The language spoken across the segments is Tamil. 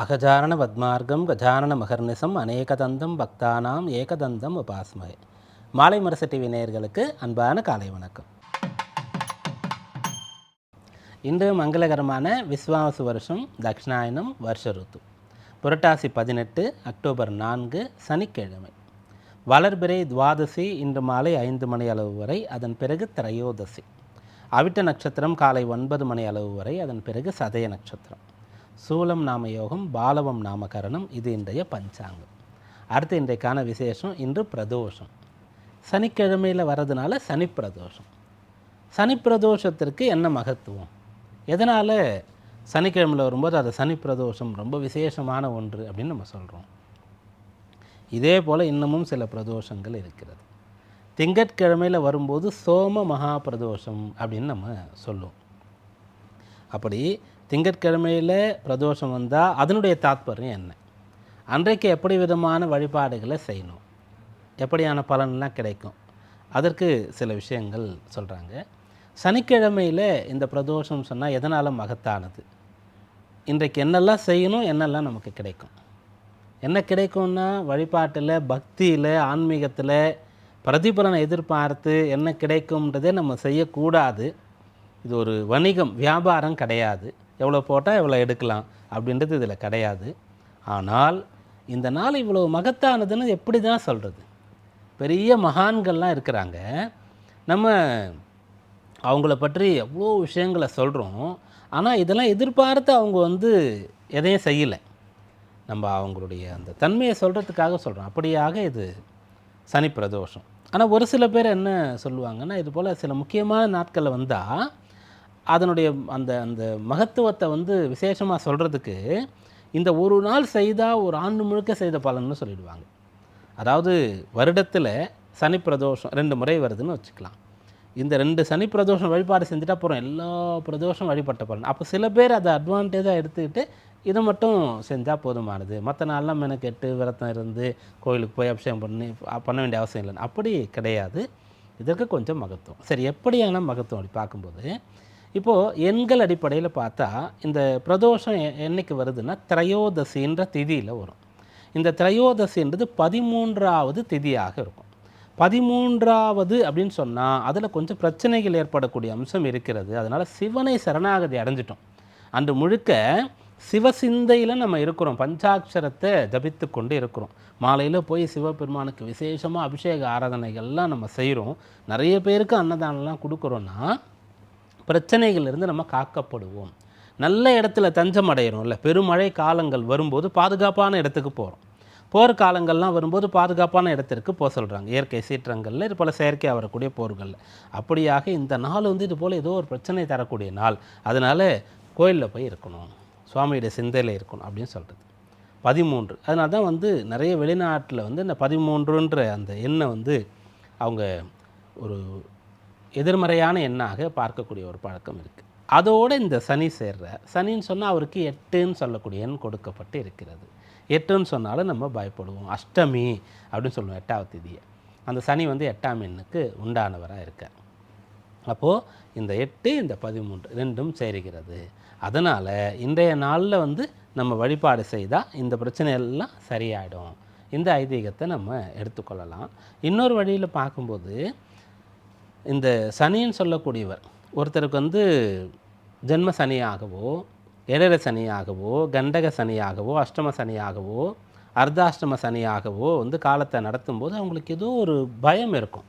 அகஜானன பத்மார்க்கம் கஜானன மகர்நிசம் அநேகதந்தம் பக்தானாம் ஏகதந்தம் உபாஸ்மகை. மாலை முரசு டிவி நேயர்களுக்கு அன்பான காலை வணக்கம். இன்று மங்களகரமான விஸ்வாசு வருஷம் தக்ஷணாயனம் வருஷ ருத்து. புரட்டாசி பதினெட்டு அக்டோபர் நான்கு சனிக்கிழமை. வளர்பிறை துவாதசி இன்று மாலை ஐந்து மணி அளவு வரை அதன் பிறகு திரையோதசி. அவிட்ட நட்சத்திரம் காலை ஒன்பது மணி அளவு வரை அதன் பிறகு சதய நட்சத்திரம். சூலம் நாம யோகம் பாலவம் நாமகரணம் இது இன்றைய பஞ்சாங்கம். அடுத்து இன்றைக்கான விசேஷம் இன்று பிரதோஷம். சனிக்கிழமையில் வர்றதுனால சனி பிரதோஷம் சனி பிரதோஷத்திற்கு என்ன மகத்துவம்? எதனால் சனிக்கிழமையில் வரும்போது அது சனி பிரதோஷம் ரொம்ப விசேஷமான ஒன்று அப்படின்னு நம்ம சொல்கிறோம் இதே போல் இன்னமும் சில பிரதோஷங்கள் இருக்கிறது. திங்கட்கிழமையில் வரும்போது சோம மகா பிரதோஷம் அப்படின்னு நம்ம சொல்லுவோம். அப்படி திங்கட்கிழமையில் பிரதோஷம் வந்தால் அதனுடைய தாத்பரியம் என்ன? அன்றைக்கு எப்படி விதமான வழிபாடுகளை செய்யணும்? எப்படியான பலன்லாம் கிடைக்கும்? அதற்கு சில விஷயங்கள் சொல்கிறாங்க சனிக்கிழமையில் இந்த பிரதோஷம் சொன்னால் எதனால் மகத்தானது? இன்றைக்கு என்னெல்லாம் செய்யணும் என்னெல்லாம் நமக்கு கிடைக்கும்? என்ன கிடைக்கும்னா வழிபாட்டில் பக்தியில் ஆன்மீகத்தில் பிரதிபலனை எதிர்பார்த்து என்ன கிடைக்கும்ன்றதே நம்ம செய்யக்கூடாது. இது ஒரு வணிகம் வியாபாரம் கிடையாது. எவ்வளோ போட்டால் எவ்வளோ எடுக்கலாம் அப்படின்றது இதில் கிடையாது. ஆனால் இந்த நாள் இவ்வளோ மகத்தானதுன்னு எப்படி தான் சொல்கிறது பெரிய மகான்கள்லாம் இருக்கிறாங்க. நம்ம அவங்கள பற்றி எவ்வளோ விஷயங்களை சொல்கிறோம் ஆனால் இதெல்லாம் எதிர்பார்த்து அவங்க வந்து எதையும் செய்யலை. நம்ம அவங்களுடைய அந்த தன்மையை சொல்கிறதுக்காக சொல்கிறோம் அப்படியாக இது சனி பிரதோஷம் ஆனால் ஒரு சில பேர் என்ன சொல்லுவாங்கன்னா இது போல் சில முக்கியமான நாட்களில் வந்தால் அதனுடைய அந்த அந்த மகத்துவத்தை வந்து விசேஷமாக சொல்கிறதுக்கு இந்த ஒரு நாள் செய்தால் ஒரு ஆண்டு முழுக்க செய்த பலன்னு சொல்லிடுவாங்க. அதாவது வருடத்தில் சனி பிரதோஷம் ரெண்டு முறை வருதுன்னு வச்சுக்கலாம். இந்த ரெண்டு சனி பிரதோஷம் வழிபாடு செஞ்சுட்டா போகிறோம் எல்லா பிரதோஷம் வழிபட்ட பலன். அப்போ சில பேர் அதை அட்வான்டேஜாக எடுத்துக்கிட்டு இதை மட்டும் செஞ்சால் போதுமானது. மற்ற நாள்லாம் மெனக்கெட்டு விரதம் இருந்து கோயிலுக்கு போய் அபிஷேகம் பண்ணி பண்ண வேண்டிய அவசியம் இல்லை அப்படி கிடையாது. இதற்கு கொஞ்சம் மகத்துவம். சரி எப்படியான மகத்துவம் அப்படி பார்க்கும்போது இப்போது எண்கள் அடிப்படையில் பார்த்தா இந்த பிரதோஷம் என்னைக்கு வருதுன்னா திரையோதசின்ற திதியில் வரும். இந்த திரையோதசின்றது பதிமூன்றாவது திதியாக இருக்கும். பதிமூன்றாவது அப்படின்னு சொன்னால் அதில் கொஞ்சம் பிரச்சனைகள் ஏற்படக்கூடிய அம்சம் இருக்கிறது. அதனால் சிவனை சரணாகதி அடைஞ்சிட்டோம். அன்று முழுக்க சிவசிந்தையில் நம்ம இருக்கிறோம். பஞ்சாட்சரத்தை ஜபித்து கொண்டு இருக்கிறோம். மாலையில் போய் சிவபெருமானுக்கு விசேஷமாக அபிஷேக ஆராதனைகள்லாம் நம்ம செய்கிறோம் நிறைய பேருக்கு அன்னதானம்லாம் கொடுக்குறோன்னா பிரச்சனைகளிலிருந்து நம்ம காக்கப்படுவோம். நல்ல இடத்துல தஞ்சம் அடையிறோம்ல பெருமழை காலங்கள் வரும்போது பாதுகாப்பான இடத்துக்கு போகிறோம் போர் காலங்கள்லாம் வரும்போது பாதுகாப்பான இடத்திற்கு போக சொல்கிறாங்க இயற்கை சீற்றங்களில் இது போல் செயற்கையாக வரக்கூடிய போர்களில். அப்படியாக இந்த நாள் வந்து இது போல் ஏதோ ஒரு பிரச்சனை தரக்கூடிய நாள். அதனால் கோயிலில் போய் இருக்கணும். சுவாமியுடைய சிந்தையில் இருக்கணும் அப்படின்னு சொல்கிறது பதிமூன்று. அதனால தான் வந்து நிறைய வெளிநாட்டில் வந்து இந்த பதிமூன்றுன்ற அந்த எண்ணை வந்து அவங்க ஒரு எதிர்மறையான எண்ணாக பார்க்கக்கூடிய ஒரு பழக்கம் இருக்குது அதோடு இந்த சனி சேர்ற சனின்னு சொன்னால் அவருக்கு எட்டுன்னு சொல்லக்கூடிய எண் கொடுக்கப்பட்டு இருக்கிறது. எட்டுன்னு சொன்னாலும் நம்ம பயப்படுவோம். அஷ்டமி அப்படின்னு சொல்லுவோம் எட்டாவது திதியை. அந்த சனி வந்து எட்டாம் எண்ணுக்கு உண்டானவராக இருக்கார். அப்போது இந்த எட்டு இந்த பதிமூன்று ரெண்டும் சேருகிறது. அதனால் இன்றைய நாளில் வந்து நம்ம வழிபாடு செய்தால் இந்த பிரச்சனை எல்லாம் சரியாயிடும். இந்த ஐதீகத்தை நம்ம எடுத்துக்கொள்ளலாம். இன்னொரு வழியில் பார்க்கும்போது இந்த சனின்னு சொல்லக்கூடியவர் ஒருத்தருக்கு வந்து ஜென்ம சனியாகவோ இடர சனியாகவோ கண்டக சனியாகவோ அஷ்டம சனியாகவோ அர்த்தாஷ்டம சனியாகவோ வந்து காலத்தை நடத்தும்போது அவங்களுக்கு ஏதோ ஒரு பயம் இருக்கும்.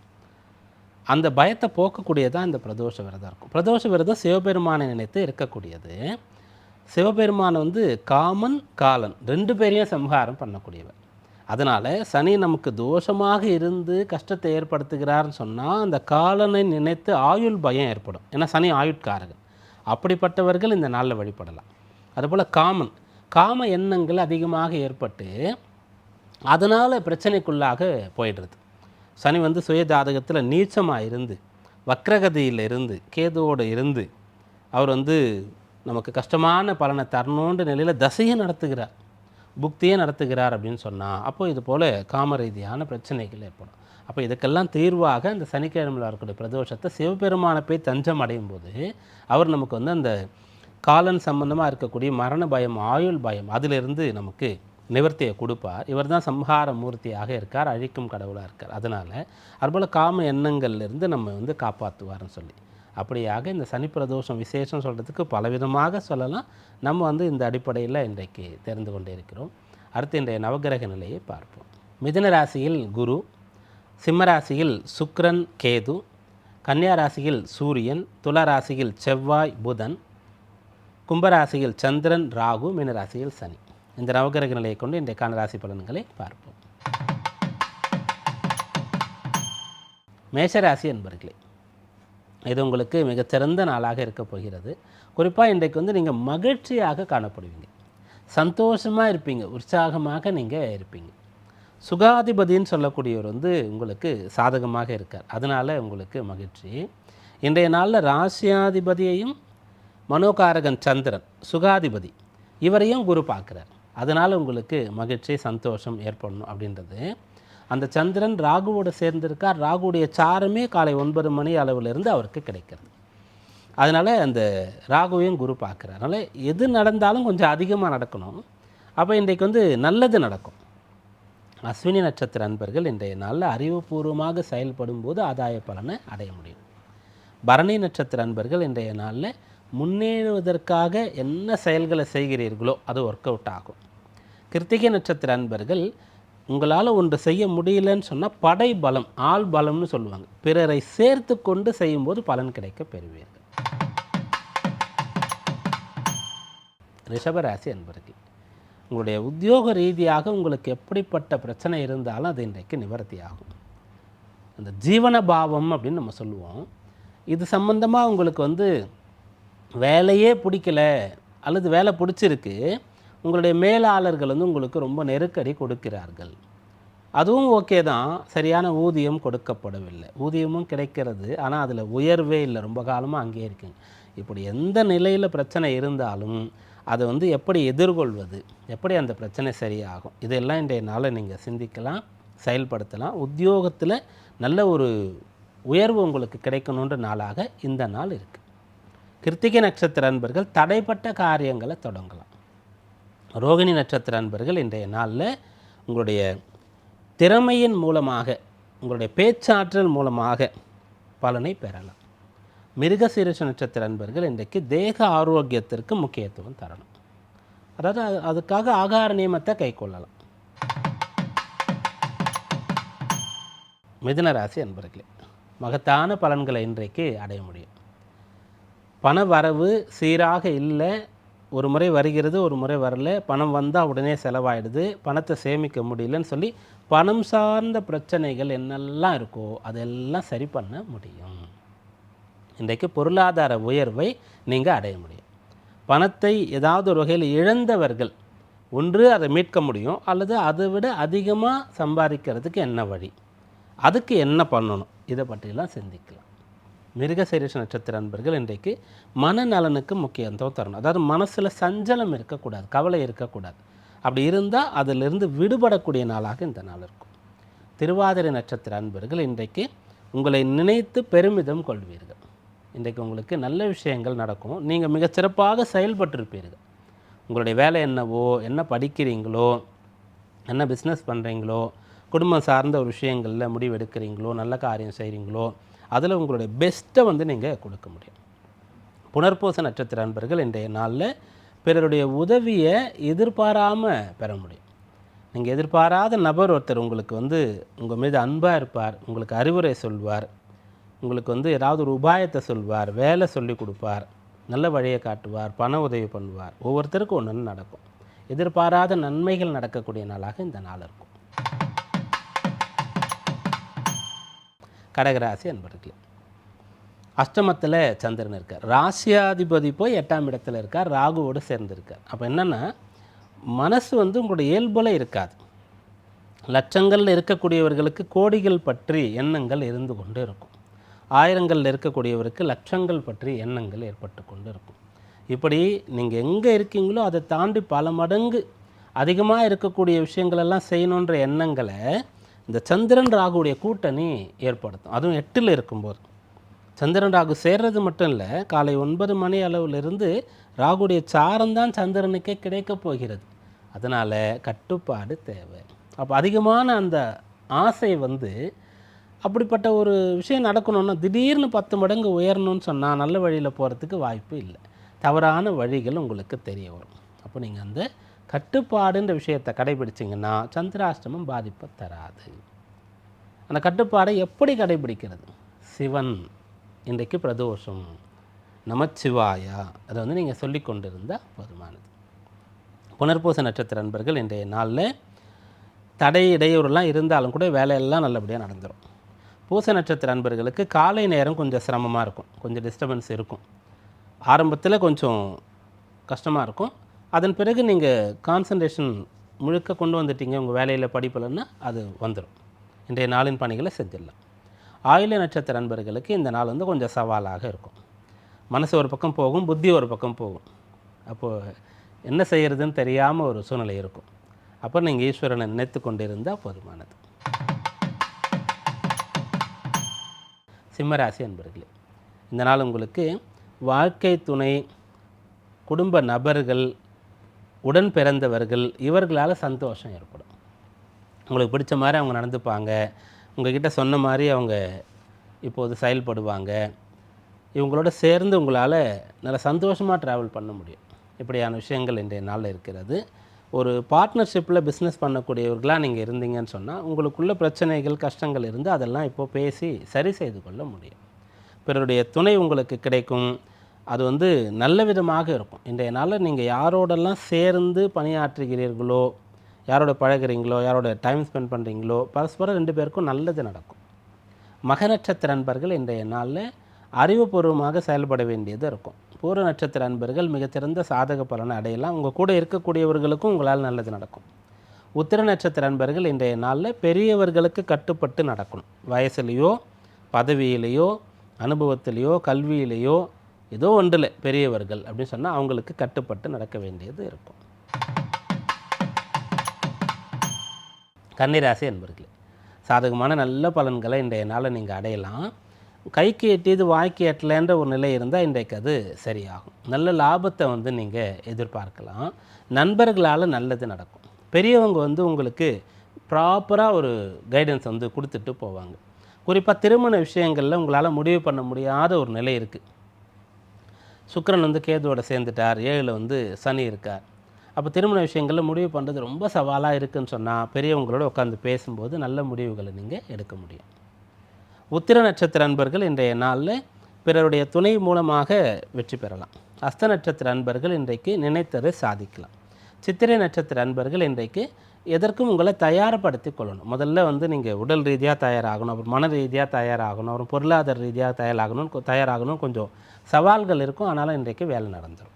அந்த பயத்தை போக்கக்கூடியதான் இந்த பிரதோஷ விரதம் இருக்கும். பிரதோஷ விரதம் சிவபெருமானை நினைத்து இருக்கக்கூடியது. சிவபெருமான் வந்து காமன் காலன் ரெண்டு பேரையும் சம்ஹாரம் பண்ணக்கூடியவர். அதனால் சனி நமக்கு தோஷமாக இருந்து கஷ்டத்தை ஏற்படுத்துகிறார்னு சொன்னால் அந்த காலனை நினைத்து ஆயுள் பயம் ஏற்படும். ஏன்னா சனி ஆயுட்காரகன். அப்படிப்பட்டவர்கள் இந்த நாளில் வழிபடலாம். அதுபோல் காமன். காம எண்ணங்கள் அதிகமாக ஏற்பட்டு அதனால் பிரச்சனைக்குள்ளாக போயிடுறது. சனி வந்து சுய ஜாதகத்தில் நீச்சமாக இருந்து வக்ரகதியில் இருந்து கேதுவோடு இருந்து அவர் வந்து நமக்கு கஷ்டமான பலனை தரணுன்ற நிலையில் தசையை நடத்துகிறார். புக்தியே நடத்துகிறார் அப்படின்னு சொன்னால் அப்போது இது போல் காம ரீதியான பிரச்சனைகள் ஏற்படும். அப்போ இதுக்கெல்லாம் தீர்வாக இந்த சனிக்கிழமையில் இருக்கக்கூடிய பிரதோஷத்தை சிவபெருமானை போய் தஞ்சம் அடையும் போது அவர் நமக்கு வந்து அந்த காலன் சம்பந்தமாக இருக்கக்கூடிய மரண பயம் ஆயுள் பயம் அதிலிருந்து நமக்கு நிவர்த்தியை கொடுப்பார். இவர் தான் சம்ஹார மூர்த்தியாக இருக்கார் அழிக்கும் கடவுளாக இருக்கார். அதனால் அதுபோல் காம எண்ணங்கள்லேருந்து நம்ம வந்து காப்பாற்றுவார்னு சொல்லி. அப்படியாக இந்த சனி பிரதோஷம் விசேஷம் சொல்கிறதுக்கு பலவிதமாக சொல்லலாம். நம்ம வந்து இந்த அடிப்படையில் இன்றைக்கு தெரிந்து கொண்டே இருக்கிறோம். அடுத்து இன்றைய நவகிரக நிலையை பார்ப்போம். மிதன ராசியில் குரு சிம்மராசியில் சுக்ரன் கேது கன்னியா ராசியில் சூரியன் துலா ராசியில் செவ்வாய் புதன் கும்பராசியில் சந்திரன் ராகு மீனராசியில் சனி. இந்த நவகிரக நிலையை கொண்டு இன்றைக்கான ராசி பலன்களை பார்ப்போம். மேஷராசி என்பர்களே இது உங்களுக்கு மிகச்சிறந்த நாளாக இருக்கப் போகிறது. குறிப்பாக இன்றைக்கு வந்து நீங்கள் மகிழ்ச்சியாக காணப்படுவீங்க. சந்தோஷமாக இருப்பீங்க. உற்சாகமாக நீங்கள் இருப்பீங்க. சுகாதிபதின்னு சொல்லக்கூடியவர் வந்து உங்களுக்கு சாதகமாக இருக்கார். அதனால் உங்களுக்கு மகிழ்ச்சி. இன்றைய நாளில் ராசியாதிபதியையும் மனோகாரகன் சந்திரன் சுகாதிபதி இவரையும் குரு பார்க்குறார். அதனால் உங்களுக்கு மகிழ்ச்சி சந்தோஷம் ஏற்படணும் அப்படின்றது. அந்த சந்திரன் ராகுவோடு சேர்ந்திருக்கார். ராகுவுடைய சாரமே காலை ஒன்பது மணி அளவிலிருந்து அவருக்கு கிடைக்கிறது. அதனால் அந்த ராகுவையும் குரு பார்க்குறார். அதனால் எது நடந்தாலும் கொஞ்சம் அதிகமாக நடக்கணும். அப்போ இன்றைக்கு வந்து நல்லது நடக்கும். அஸ்வினி நட்சத்திர அன்பர்கள் இன்றைய நாளில் அறிவுபூர்வமாக செயல்படும் போது ஆதாய பலனை அடைய முடியும். பரணி நட்சத்திர அன்பர்கள் இன்றைய நாளில் முன்னேறுவதற்காக என்ன செயல்களை செய்கிறீர்களோ அது ஒர்க் அவுட் ஆகும். கிருத்திகை நட்சத்திர அன்பர்கள் உங்களால் ஒன்று செய்ய முடியலன்னு சொன்னால் படை பலம் ஆள் பலம்னு சொல்லுவாங்க. பிறரை சேர்த்து கொண்டு செய்யும்போது பலன் கிடைக்க பெறுவீர்கள். ரிஷபராசி அன்பர்கள் உங்களுடைய உத்தியோக ரீதியாக உங்களுக்கு எப்படிப்பட்ட பிரச்சனை இருந்தாலும் அது இன்றைக்கு நிவர்த்தி ஆகும் அந்த ஜீவன பாவம் அப்படின்னு நம்ம சொல்லுவோம். இது சம்பந்தமாக உங்களுக்கு வந்து வேலையே பிடிக்கல அல்லது வேலை பிடிச்சிருக்கு உங்களுடைய மேலாளர்கள் வந்து உங்களுக்கு ரொம்ப நெருக்கடி கொடுக்கிறார்கள். அதுவும் ஓகே தான். சரியான ஊதியம் கொடுக்கப்படவில்லை. ஊதியமும் கிடைக்கிறது. ஆனால் அதில் உயர்வே இல்லை. ரொம்ப காலமாக அங்கேயே இருக்குங்க. இப்படி எந்த நிலையில் பிரச்சனை இருந்தாலும் அதை வந்து எப்படி எதிர்கொள்வது? எப்படி அந்த பிரச்சனை சரியாகும்? இதெல்லாம் இன்றைய நாளை நீங்கள் சிந்திக்கலாம் செயல்படுத்தலாம். உத்தியோகத்தில் நல்ல ஒரு உயர்வு உங்களுக்கு கிடைக்கணுன்ற நாளாக இந்த நாள் இருக்குது கிருத்திகை நட்சத்திர அன்பர்கள் தடைப்பட்ட காரியங்களை தொடங்கலாம். ரோகிணி நட்சத்திர அன்பர்கள் இன்றைய நாளில் உங்களுடைய திறமையின் மூலமாக உங்களுடைய பேச்சாற்றல் மூலமாக பலனை பெறலாம். மிருகசீரிஷ நட்சத்திர அன்பர்கள் இன்றைக்கு தேக ஆரோக்கியத்திற்கு முக்கியத்துவம் தரணும். அதாவது அது- அதுக்காக ஆகார நியமத்தை கை கொள்ளலாம். மிதுனராசி அன்பர்களே மகத்தான பலன்களை இன்றைக்கு அடைய முடியும். பண வரவு சீராக இல்லை ஒரு முறை வருகிறது ஒரு முறை வரல. பணம் வந்தால் உடனே செலவாயிடுது. பணத்தை சேமிக்க முடியலன்னு சொல்லி பணம் சார்ந்த பிரச்சனைகள் என்னெல்லாம் இருக்கோ அதெல்லாம் சரி பண்ண முடியும். இன்றைக்கு பொருளாதார உயர்வை நீங்கள் அடைய முடியும். பணத்தை ஏதாவது ஒரு வகையில் இழந்தவர்கள் ஒன்று அதை மீட்க முடியும் அல்லது அதை விட அதிகமாக சம்பாதிக்கிறதுக்கு என்ன வழி? அதுக்கு என்ன பண்ணணும்? இதை பற்றியெல்லாம் சிந்திக்கலாம். மிருகசீரிஷ நட்சத்திர அன்பர்கள் இன்றைக்கு மனநலனுக்கு முக்கியத்துவம் தரணும். அதாவது மனசில் சஞ்சலம் இருக்கக்கூடாது கவலை இருக்கக்கூடாது. அப்படி இருந்தால் அதிலிருந்து விடுபடக்கூடிய நாளாக இந்த நாள் இருக்கும். திருவாதிரை நட்சத்திர அன்பர்கள் இன்றைக்கு உங்களை நினைத்து பெருமிதம் கொள்வீர்கள். இன்றைக்கு உங்களுக்கு நல்ல விஷயங்கள் நடக்கும். நீங்கள் மிகச்சிறப்பாக செயல்பட்டிருப்பீர்கள். உங்களுடைய வேலை என்னவோ என்ன படிக்கிறீங்களோ என்ன பிஸ்னஸ் பண்ணுறீங்களோ குடும்பம் சார்ந்த ஒரு விஷயங்களில் முடிவெடுக்கிறீங்களோ நல்ல காரியம் செய்கிறீங்களோ அதில் உங்களுடைய பெஸ்ட்டை வந்து நீங்கள் கொடுக்க முடியும். புனர்பூச நட்சத்திர அன்பர்கள் இன்றைய நாளில் பிறருடைய உதவியை எதிர்பாராமல் பெற முடியும். நீங்கள் எதிர்பாராத நபர் ஒருத்தர் உங்களுக்கு வந்து உங்கள் மீது அன்பாக இருப்பார் உங்களுக்கு அறிவுரை சொல்வார் உங்களுக்கு வந்து ஏதாவது ஒரு உபாயத்தை சொல்வார் வேலை சொல்லி கொடுப்பார் நல்ல வழியை காட்டுவார் பண உதவி பண்ணுவார் ஒவ்வொருத்தருக்கும் ஒன்று ஒன்று நடக்கும். எதிர்பாராத நன்மைகள் நடக்கக்கூடிய நாளாக இந்த நாள் இருக்கும். கடகராசி அன்பர்களே அஷ்டமத்தில் சந்திரன் இருக்கார். ராசியாதிபதி போய் எட்டாம் இடத்துல இருக்கார். ராகுவோடு சேர்ந்திருக்கார் அப்போ என்னென்னா மனசு வந்து உங்களுடைய இயல்புல இருக்காது. லட்சங்களில் இருக்கக்கூடியவர்களுக்கு கோடிகள் பற்றி எண்ணங்கள் இருந்து கொண்டு இருக்கும். ஆயிரங்களில் இருக்கக்கூடியவருக்கு லட்சங்கள் பற்றி எண்ணங்கள் ஏற்பட்டு கொண்டு இருக்கும். இப்படி நீங்கள் எங்கே இருக்கீங்களோ அதை தாண்டி பல மடங்கு அதிகமாக இருக்கக்கூடிய விஷயங்களெல்லாம் செய்யணுன்ற எண்ணங்களை இந்த சந்திரன் ராகுடைய கூட்டணி ஏற்படுத்தும். அதுவும் எட்டில் இருக்கும்போது. சந்திரன் ராகு சேர்றது மட்டும் இல்லை காலை ஒன்பது மணி அளவிலிருந்து ராகுடைய சாரம்தான் சந்திரனுக்கே கிடைக்கப் போகிறது. அதனால் கட்டுப்பாடு தேவை. அப்போ அதிகமான அந்த ஆசை வந்து அப்படிப்பட்ட ஒரு விஷயம் நடக்கணும்னா திடீர்னு பத்து மடங்கு உயரணும்னு சொன்னால் நல்ல வழியில் போகிறதுக்கு வாய்ப்பு இல்லை. தவறான வழிகள் உங்களுக்கு தெரிய வரும். அப்போ நீங்கள் அந்த கட்டுப்பாடுன்ற விஷயத்தை கடைபிடிச்சிங்கன்னா சந்திராஷ்டமம் பாதிப்பை தராது. அந்த கட்டுப்பாடை எப்படி கடைபிடிக்கிறது? சிவன் இன்றைக்கு பிரதோஷம். நமச்சிவாயா அதை வந்து நீங்கள் சொல்லி கொண்டிருந்தால் போதுமானது. புனர்பூச நட்சத்திர நண்பர்கள் இன்றைய நாளில் தடை இடையூறுலாம் இருந்தாலும் கூட வேலையெல்லாம் நல்லபடியாக நடந்துடும் பூச நட்சத்திர நண்பர்களுக்கு காலை நேரம் கொஞ்சம் சிரமமாக இருக்கும். கொஞ்சம் டிஸ்டர்பன்ஸ் இருக்கும். ஆரம்பத்தில் கொஞ்சம் கஷ்டமாக இருக்கும். அதன் பிறகு நீங்கள் கான்சன்ட்ரேஷன் முழுக்க கொண்டு வந்துட்டீங்க உங்கள் வேலையில் படிப்பலன்னா அது வந்துடும் இன்றைய நாளின் பணிகளை செஞ்சிடலாம். ஆயுள நட்சத்திர நண்பர்களுக்கு இந்த நாள் வந்து கொஞ்சம் சவாலாக இருக்கும். மனசு ஒரு பக்கம் போகும் புத்தி ஒரு பக்கம் போகும். அப்போது என்ன செய்கிறதுன்னு தெரியாமல் ஒரு சூழ்நிலை இருக்கும். அப்போ நீங்கள் ஈஸ்வரனை நினைத்து கொண்டிருந்தால் போதுமானது. சிம்மராசி அன்பர்களே இந்த நாள் உங்களுக்கு வாழ்க்கை துணை குடும்ப நபர்கள் உடன் பிறந்தவர்கள் இவர்களால் சந்தோஷம் ஏற்படும். உங்களுக்கு பிடிச்ச மாதிரி அவங்க நடந்துப்பாங்க. உங்ககிட்ட சொன்ன மாதிரி அவங்க இப்போது செயல்படுவாங்க. இவங்களோட சேர்ந்து உங்களால் நல்ல சந்தோஷமாக ட்ராவல் பண்ண முடியும். இப்படியான விஷயங்கள் இன்றைய நாளில் இருக்கிறது. ஒரு பார்ட்னர்ஷிப்பில் பிஸ்னஸ் பண்ணக்கூடியவர்களாக நீங்கள் இருந்தீங்கன்னு சொன்னால் உங்களுக்குள்ள பிரச்சனைகள் கஷ்டங்கள் இருந்து அதெல்லாம் இப்போது பேசி சரி செய்து கொள்ள முடியும். பிறருடைய துணை உங்களுக்கு கிடைக்கும். அது வந்து நல்ல விதமாக இருக்கும். இன்றைய நாளில் நீங்கள் யாரோடெல்லாம் சேர்ந்து பணியாற்றுகிறீர்களோ யாரோட பழகுறீங்களோ யாரோட டைம் ஸ்பெண்ட் பண்ணுறீங்களோ பரஸ்பரம் ரெண்டு பேருக்கும் நல்லது நடக்கும். மக நட்சத்திர அன்பர்கள் இன்றைய நாளில் அறிவுபூர்வமாக செயல்பட வேண்டியது இருக்கும். பூர நட்சத்திர அன்பர்கள் மிகச்சிறந்த சாதக பலனை அடையலாம். உங்கள் கூட இருக்கக்கூடியவர்களுக்கும் உங்களால் நல்லது நடக்கும். உத்திர நட்சத்திர அன்பர்கள் இன்றைய நாளில் பெரியவர்களுக்கு கட்டுப்பட்டு நடக்கணும். வயசுலேயோ பதவியிலேயோ அனுபவத்திலேயோ கல்வியிலேயோ ஏதோ ஒன்றில் பெரியவர்கள் அப்படின்னு சொன்னால் அவங்களுக்கு கட்டுப்பட்டு நடக்க வேண்டியது இருக்கும். கன்னிராசி என்பர்களே சாதகமான நல்ல பலன்களை இன்றைய நாளில் நீங்கள் அடையலாம். கைக்கு எட்டியது வாய்க்கு எட்டலைன்ற ஒரு நிலை இருந்தால் இன்றைக்கு அது சரியாகும். நல்ல லாபத்தை வந்து நீங்கள் எதிர்பார்க்கலாம். நண்பர்களால் நல்லது நடக்கும். பெரியவங்க வந்து உங்களுக்கு ப்ராப்பராக ஒரு கைடன்ஸ் வந்து கொடுத்துட்டு போவாங்க. குறிப்பாக திருமண விஷயங்களில் உங்களால் முடிவு பண்ண முடியாத ஒரு நிலை இருக்குது. சுக்கிரன் வந்து கேதுவோட சேர்ந்துட்டார் ஏழில் வந்து சனி இருக்கார். அப்போ திருமண விஷயங்களில் முடிவு பண்ணுறது ரொம்ப சவாலாக இருக்குன்னு சொன்னால் பெரியவங்களோட உட்காந்து பேசும்போது நல்ல முடிவுகளை நீங்கள் எடுக்க முடியும். உத்திர நட்சத்திர அன்பர்கள் இன்றைய நாளில் பிறருடைய துணை மூலமாக வெற்றி பெறலாம். அஸ்த நட்சத்திர அன்பர்கள் இன்றைக்கு நினைத்ததை சாதிக்கலாம். சித்திரை நட்சத்திர அன்பர்கள் இன்றைக்கு எதற்கும் உங்களை தயார்படுத்தி கொள்ளணும். முதல்ல வந்து நீங்கள் உடல் ரீதியாக தயாராகணும் அப்புறம் மன ரீதியாக தயாராகணும் அப்புறம் பொருளாதார ரீதியாக தயாராகணும் தயாராகணும் கொஞ்சம் சவால்கள் இருக்கும் ஆனாலும் இன்றைக்கு வேலை நடந்துடும்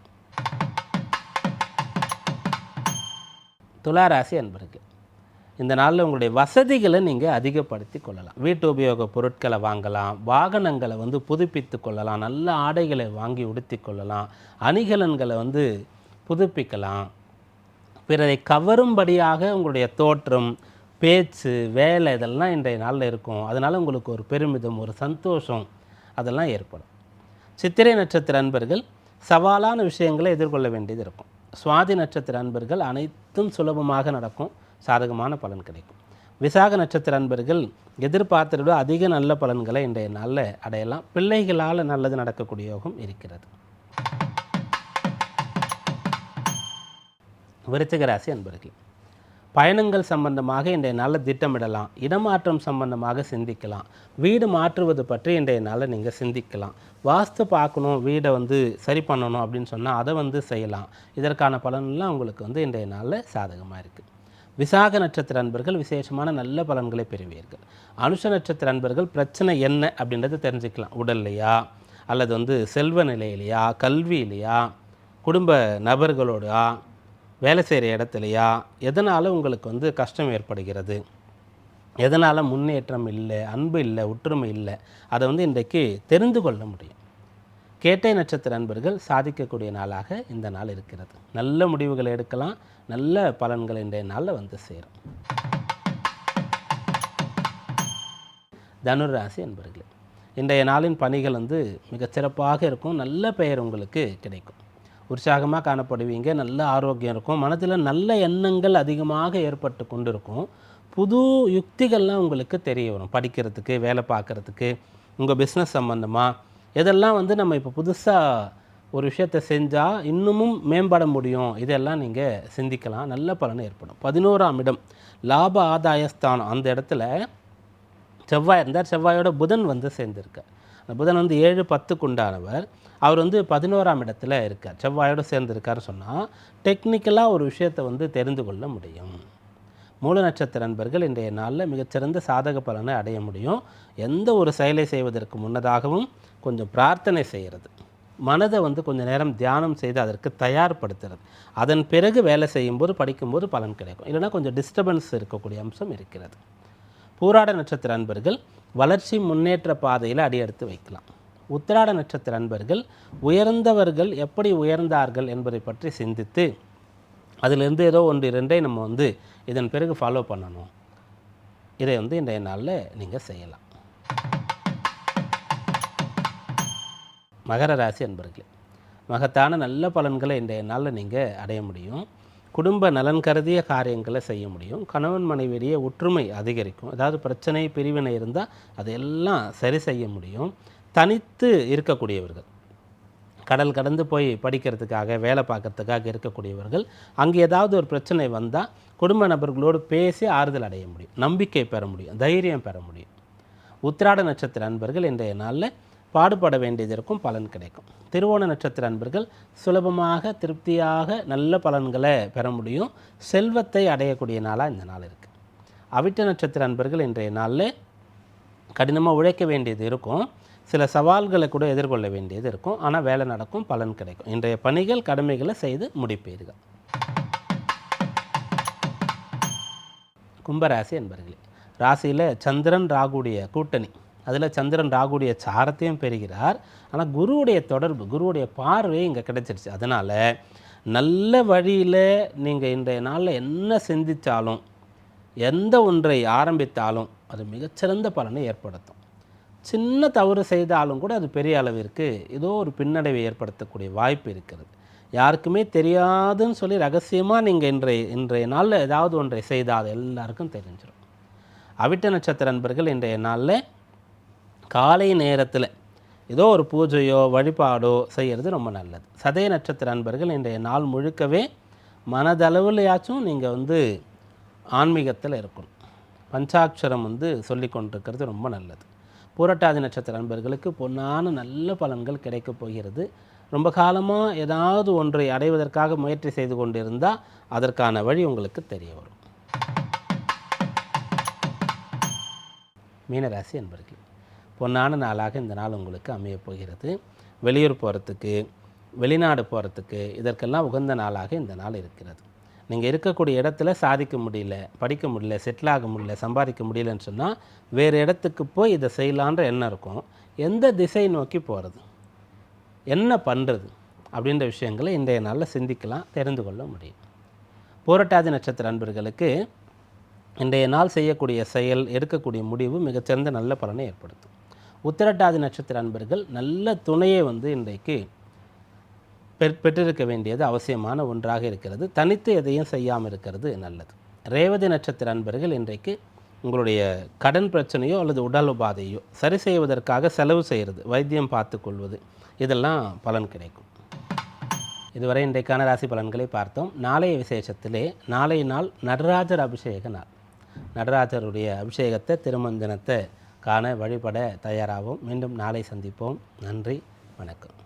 துளாராசி அன்பருக்கு இந்த நாளில் உங்களுடைய வசதிகளை நீங்கள் அதிகப்படுத்தி கொள்ளலாம். வீட்டு உபயோக பொருட்களை வாங்கலாம் வாகனங்களை வந்து புதுப்பித்து கொள்ளலாம் நல்ல ஆடைகளை வாங்கி உடுத்தி கொள்ளலாம் அணிகலன்களை வந்து புதுப்பிக்கலாம். பிறரை கவரும்படியாக உங்களுடைய தோற்றம் பேச்சு வேலை இதெல்லாம் இன்றைய நாளில் இருக்கும். அதனால் உங்களுக்கு ஒரு பெருமிதம் ஒரு சந்தோஷம் அதெல்லாம் ஏற்படும். சித்திரை நட்சத்திர அன்பர்கள் சவாலான விஷயங்களை எதிர்கொள்ள வேண்டியது இருக்கும். சுவாதி நட்சத்திர அன்பர்கள் அனைத்தும் சுலபமாக நடக்கும். சாதகமான பலன் கிடைக்கும். விசாக நட்சத்திர அன்பர்கள் எதிர்பார்த்ததை விட அதிக நல்ல பலன்களை இன்றைய நாளில் அடையலாம். பிள்ளைகளால் நல்லது நடக்கக்கூடிய யோகம் இருக்கிறது. விருச்சிக ராசி அன்பர்கள் பயணங்கள் சம்பந்தமாக இன்றைய நாளில் திட்டமிடலாம். இடமாற்றம் சம்பந்தமாக சிந்திக்கலாம். வீடு மாற்றுவது பற்றி இன்றைய நாளில் நீங்கள் சிந்திக்கலாம். வாஸ்து பார்க்கணும் வீடை வந்து சரி பண்ணணும் அப்படின்னு சொன்னால் அதை வந்து செய்யலாம். இதற்கான பலன்லாம் உங்களுக்கு வந்து இன்றைய நாளில் சாதகமாக இருக்குது. விசாக நட்சத்திர அன்பர்கள் விசேஷமான நல்ல பலன்களை பெறுவீர்கள். அனுஷ நட்சத்திர அன்பர்கள் பிரச்சனை என்ன அப்படின்றத தெரிஞ்சுக்கலாம். உடல்லையா? அல்லது வந்து செல்வ நிலையிலையா? கல்வியிலையா? குடும்ப நபர்களோடா வேலை செய்கிற இடத்துலையா? எதனால் உங்களுக்கு வந்து கஷ்டம் ஏற்படுகிறது? எதனால் முன்னேற்றம் இல்லை அன்பு இல்லை ஒற்றுமை இல்லை? அதை வந்து இன்றைக்கு தெரிந்து கொள்ள முடியும். கேட்டை நட்சத்திர அன்பர்கள் சாதிக்கக்கூடிய நாளாக இந்த நாள் இருக்கிறது. நல்ல முடிவுகளை எடுக்கலாம் நல்ல பலன்கள் இன்றைய நாளில் வந்து சேரும். தனுராசி ராசி அன்பர்களே இன்றைய நாளின் பணிகள் வந்து மிகச்சிறப்பாக இருக்கும் நல்ல பெயர் உங்களுக்கு கிடைக்கும். உற்சாகமாக காணப்படுவீங்க. நல்ல ஆரோக்கியம் இருக்கும். மனதில் நல்ல எண்ணங்கள் அதிகமாக ஏற்பட்டு கொண்டிருக்கும். புது யுக்திகள்லாம் உங்களுக்கு தெரிய வரும். படிக்கிறதுக்கு வேலை பார்க்குறதுக்கு உங்கள் பிஸ்னஸ் சம்மந்தமாக இதெல்லாம் வந்து நம்ம இப்போ புதுசாக ஒரு விஷயத்தை செஞ்சால் இன்னமும் மேம்பட முடியும்? இதெல்லாம் நீங்கள் சிந்திக்கலாம். நல்ல பலன் ஏற்படும். பதினோராம் இடம் லாப ஆதாயஸ்தானம். அந்த இடத்துல செவ்வாய் இருந்தார். செவ்வாயோட புதன் வந்து சேர்ந்துருக்கேன் அந்த புதன் வந்து ஏழு பத்துக்கு உண்டானவர். அவர் வந்து பதினோராம் இடத்துல இருக்கார். செவ்வாயோடு சேர்ந்திருக்காருன்னு சொன்னால் டெக்னிக்கலாக ஒரு விஷயத்தை வந்து தெரிந்து கொள்ள முடியும். மூல நட்சத்திர நண்பர்கள் இன்றைய நாளில் மிகச்சிறந்த சாதக பலனை அடைய முடியும். எந்த ஒரு செயலை செய்வதற்கு முன்னதாகவும் கொஞ்சம் பிரார்த்தனை செய்கிறது மனதை வந்து கொஞ்சம் நேரம் தியானம் செய்து அதற்கு தயார்படுத்துறது. அதன் பிறகு வேலை செய்யும்போது படிக்கும்போது பலன் கிடைக்கும். இல்லைன்னா கொஞ்சம் டிஸ்டர்பன்ஸ் இருக்கக்கூடிய அம்சம் இருக்கிறது. பூராட நட்சத்திர அன்பர்கள் வளர்ச்சி முன்னேற்ற பாதையில் அடியெடுத்து வைக்கலாம். உத்திராட நட்சத்திர அன்பர்கள் உயர்ந்தவர்கள் எப்படி உயர்ந்தார்கள் என்பதை பற்றி சிந்தித்து அதிலிருந்து ஏதோ ஒன்று இரண்டை நம்ம வந்து இதன் பிறகு ஃபாலோ பண்ணணும். இதை வந்து இன்றைய நாளில் நீங்கள் செய்யலாம். மகர ராசி அன்பர்களே மகத்தான நல்ல பலன்களை இன்றைய நாளில் நீங்கள் அடைய முடியும். குடும்ப நலன் கருதிய காரியங்களை செய்ய முடியும். கணவன் மனைவியிடையே ஒற்றுமை அதிகரிக்கும். ஏதாவது பிரச்சனை பிரிவினை இருந்தால் அதையெல்லாம் சரி செய்ய முடியும். தனித்து இருக்கக்கூடியவர்கள். கடல் கடந்து போய் படிக்கிறதுக்காக வேலை பார்க்கறதுக்காக இருக்கக்கூடியவர்கள். அங்கே ஏதாவது ஒரு பிரச்சனை வந்தால் குடும்ப நபர்களோடு பேசி ஆறுதல் அடைய முடியும். நம்பிக்கை பெற முடியும். தைரியம் பெற முடியும். உத்திராட நட்சத்திர நண்பர்கள் இன்றைய நாளில் பாடுபட வேண்டியதற்கும் பலன் கிடைக்கும். திருவோண நட்சத்திர அன்பர்கள் சுலபமாக திருப்தியாக நல்ல பலன்களை பெற முடியும். செல்வத்தை அடையக்கூடிய நாளாக இந்த நாள் இருக்குது அவிட்ட நட்சத்திர அன்பர்கள் இன்றைய நாளில் கடினமாக உழைக்க வேண்டியது இருக்கும். சில சவால்களை கூட எதிர்கொள்ள வேண்டியது இருக்கும். ஆனால் வேலை நடக்கும் பலன் கிடைக்கும். இன்றைய பணிகள் கடமைகளை செய்து முடிப்பீர்கள். கும்பராசி என்பர்களே ராசியில் சந்திரன் ராகுடைய கூட்டணி. அதில் சந்திரன் ராகுடைய சாரத்தையும் பெறுகிறார். ஆனால் குருவுடைய தொடர்பு குருவுடைய பார்வை இங்கே கிடைச்சிருச்சு. அதனால் நல்ல வழியில் நீங்கள் இன்றைய நாளில் என்ன சிந்தித்தாலும் எந்த ஒன்றை ஆரம்பித்தாலும் அது மிகச்சிறந்த பலனை ஏற்படுத்தும். சின்ன தவறு செய்தாலும் கூட அது பெரிய அளவிற்கு ஏதோ ஒரு பின்னடைவை ஏற்படுத்தக்கூடிய வாய்ப்பு இருக்கிறது. யாருக்குமே தெரியாதுன்னு சொல்லி ரகசியமாக நீங்கள் இன்றைய இன்றைய நாளில் ஏதாவது ஒன்றை செய்தால் அது எல்லாருக்கும் தெரிஞ்சிடும் அவிட்ட நட்சத்திர நண்பர்கள் இன்றைய நாளில் காலை நேரத்தில் ஏதோ ஒரு பூஜையோ வழிபாடோ செய்கிறது ரொம்ப நல்லது. சதய நட்சத்திர அன்பர்கள் இன்றைய நாள் முழுக்கவே மனதளவுலையாச்சும் நீங்கள் வந்து ஆன்மீகத்தில் இருக்கணும். பஞ்சாட்சரம் வந்து சொல்லி கொண்டிருக்கிறது ரொம்ப நல்லது. பூரட்டாதி நட்சத்திர அன்பர்களுக்கு பொன்னான நல்ல பலன்கள் கிடைக்கப் போகிறது. ரொம்ப காலமாக ஏதாவது ஒன்றை அடைவதற்காக முயற்சி செய்து கொண்டிருந்தால் அதற்கான வழி உங்களுக்கு தெரிய வரும். மீனராசி அன்பர்கள் பொன்னான நாளாக இந்த நாள் உங்களுக்கு அமையப் போகிறது. வெளியூர் போகிறதுக்கு வெளிநாடு போகிறதுக்கு இதற்கெல்லாம் உகந்த நாளாக இந்த நாள் இருக்கிறது. நீங்கள் இருக்கக்கூடிய இடத்துல சாதிக்க முடியல படிக்க முடியல செட்டில் ஆக முடியல சம்பாதிக்க முடியலன்னு சொன்னால் வேறு இடத்துக்கு போய் இதை செய்யலான்ற எண்ணம் இருக்கும். எந்த திசை நோக்கி போகிறது என்ன பண்ணுறது அப்படின்ற விஷயங்களை இன்றைய நாளில் சிந்திக்கலாம் தெரிந்து கொள்ள முடியும். போராட்டாதி நட்சத்திர அன்பர்களுக்கு இன்றைய நாள் செய்யக்கூடிய செயல் எடுக்கக்கூடிய முடிவு மிகச்சிறந்த நல்ல பலனை ஏற்படுத்தும். உத்திரட்டாதி நட்சத்திர அன்பர்கள் நல்ல துணையை வந்து இன்றைக்கு பெற் பெற்றிருக்க வேண்டியது அவசியமான ஒன்றாக இருக்கிறது. தனித்து எதையும் செய்யாமல் இருக்கிறது நல்லது. ரேவதி நட்சத்திர அன்பர்கள் இன்றைக்கு உங்களுடைய கடன் பிரச்சனையோ அல்லது உடல் உபாதையோ சரி செய்வதற்காக செலவு செய்கிறது வைத்தியம் பார்த்து கொள்வது இதெல்லாம் பலன் கிடைக்கும். இதுவரை இன்றைக்கான ராசி பலன்களை பார்த்தோம். நாளைய விசேஷத்திலே நாளைய நாள் நடராஜர் அபிஷேக நாள். நடராஜருடைய அபிஷேகத்தை திருமஞ்சனத்தை காண வழிபட தயாராகும் மீண்டும் நாளை சந்திப்போம். நன்றி வணக்கம்.